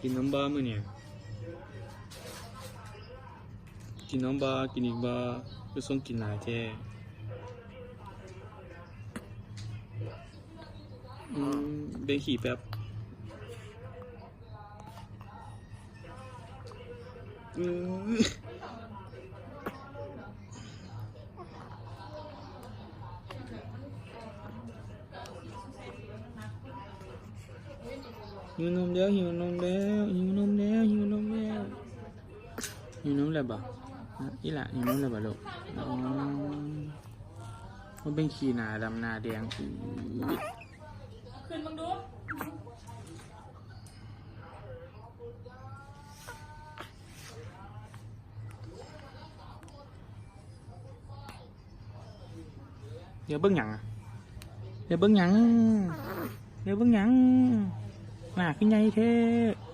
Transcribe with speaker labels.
Speaker 1: กินน้ำบ้ามื่อเนี่ยกินน้ำบ้ากินอีกบ้าก็ส่งกินหลายแท้อืมเบงขี่แป๊บอืม หิวนมแล้วหิวนมแล้วหิวนมแล้วหิวนมแล้วหิวนมแล้วบ่อะอีหละหิวนมแล้วบ่ลูกอ๋อมันเป็นขี่หนาดำหนาแดงอื้อ
Speaker 2: ขึ้นมึงดู
Speaker 1: เดี๋ยวเบิ่งหยังอะเดี๋ยวเบิ่งหยังเดี๋ยวเบิ่งหยัง หน้าขึ้นใหญ่เท่